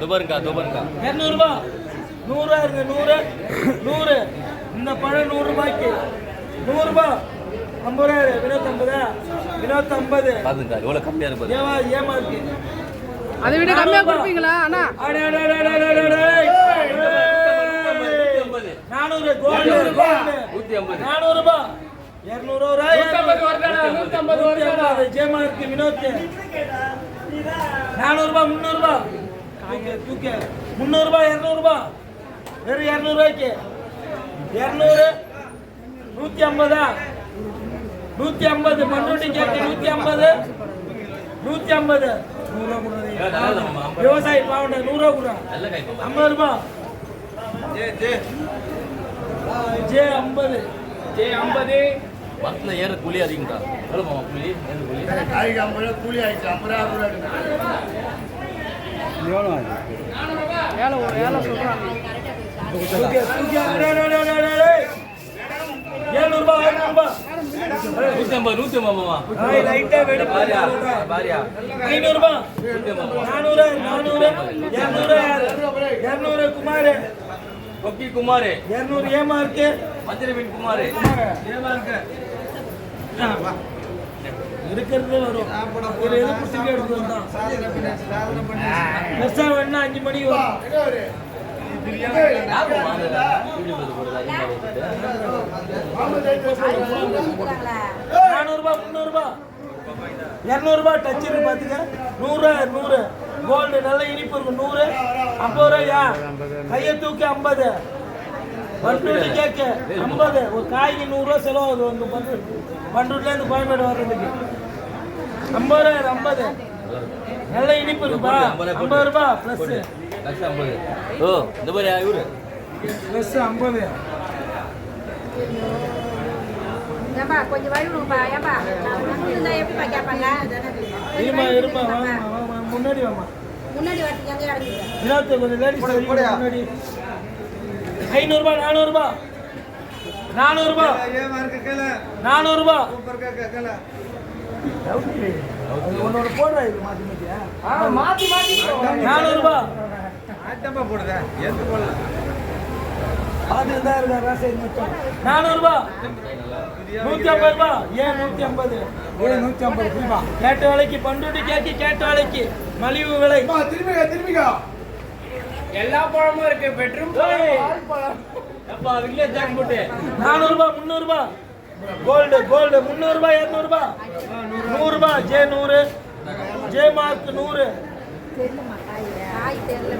துபருங்கா துபருங்கா இரநூறுபா நூறுரூவா இருங்க நூறு. நூறு. இந்த பழம் நூறு ரூபாய்க்கு. நூறுரூபா ஐம்பது ரூபா வினோத் ஐம்பதா வினோத் ஐம்பது பாருங்கா எவ்வளோ கம்மியாக இருப்பது ஏமா ஏமா இருக்கு? அதை விட கம்மியா கொடுப்பீங்களா அண்ணா? அடே, அடே, அடே, அடே, அடே, அடே. ஏய். நானூறு நூற்றி ஐம்பது நானூறு ரூபாய் இருநூறு ரூபாய் நூத்தி ஐம்பது ஜெயமா இருக்கு வினோத் நானூறு ரூபாய் முந்நூறு ரூபாய் தூக்கு தூக்கு முந்நூறு ரூபாய் இருநூறு ரூபாய் வெறும் இருநூறு ரூபாய்க்கு இருநூறு நூத்தி ஐம்பதா நூத்தி ஐம்பது பண்ருட்டி கேக்கு நூத்தி ஐம்பது நூத்தி ஐம்பது விவசாயி பாவண்ட நூறுரூவா கூட நல்ல கை பாப்பா ஐம்பது ரூபாய் ஜே ஐம்பது ஜே ஐம்பது மரத்தில் ஏற கூலி அதிகம்டா எவ்வளோ மாமா கூலி கூலி ரூபா கூலி ஆயிடுச்சு ஐம்பது ரூபா கூட எடுக்கணும். ஏழை ஒரு ஏழை சொல்றாங்க. தூக்கி, தூக்கி, அடே, அடே, அடே, அடே, அடே. ஏழ்நூறு ரூபாய், ஐநூறு ரூபாய். நூற்றி ஐம்பது நூற்றி ஐம்பது மாமா ஆய், லைட்டா வெடிப்பு. பாரியா பாரியா. ஐநூறு ரூபாய். நானூறு, நானூறு, இருநூறு, இருநூறு குமார். கொக்கி குமார். இருநூறு ஏமா இருக்கு? மஞ்சள் மீன் குமார். ஏமா இருக்கு? இருக்கிறது வரும். ஒரு எது புடிச்சுட்டு எடுத்து வந்தான் பெருசா வேணா அஞ்சு மணிக்கு வரும். நானூறுபா முந்நூறுபா. இரநூறுபா டச் இருக்கு பார்த்துக்க. நூறு நூறு. கோல்டு நல்ல இனிப்பு இருக்கும் நூறு ஐம்பது ரூபாயா கையை தூக்கி ஐம்பது. பண்ருட்டி கேக்கு. ஐம்பது. ஒரு காய்க்கு நூறுரூவா செலவாகுது. உங்க பண்ரு பண்ருட்டிலேருந்து கோயம்பேடு வர்றதுக்கு. ஐம்பது ரூபா ஐம்பது. நல்ல இனிப்பு இருக்குப்பா. ஐம்பது ரூபா ப்ளஸ் லட்சம் ஐம்பது. ஓ இந்த மாதிரி இவரு? ப்ளஸ் ஐம்பது. ஏப்பா கொஞ்சம் வழி விடுங்கப்பா ஏப்பா நான் எப்படிப்பா கேட்பாங்க? இருமா இருமா வாமா வாமா முன்னாடி வாமா முன்னாடி வரத்துக்கு எங்க கொஞ்சம் லேடிஸ் முன்னாடி. ஐநூறுபா நானூறுபா. நானூறுபா. நானூறுபா. உன்னோட போடுறா இது மாத்தி மாத்தியா மாத்தி மாத்தி நானூறுபா. பார்த்துட்டு தான் இருக்கா ராசை மொத்தம் நானூறுபா. நூத்தி ஐம்பது ரூபா. ஏன் நூத்தி ஐம்பது ஏன் நூத்தி ஐம்பது ரூபா. கேட்ட விலைக்கு பண்ருட்டி கேக்கி கேட்ட விலைக்கு. மலிவு விலை. எல்லா பழமும் இருக்கு பெட்ரூம். அப்பா அதுக்குள்ளே ஜாக் போட்டு. நானூறுபா முந்நூறுபா. கோல்டு கோல்டு முந்நூறுபா இரநூறுபா. நூறுபா ஜே நூறு. ஜே மார்க் நூறு. காய் தெரியல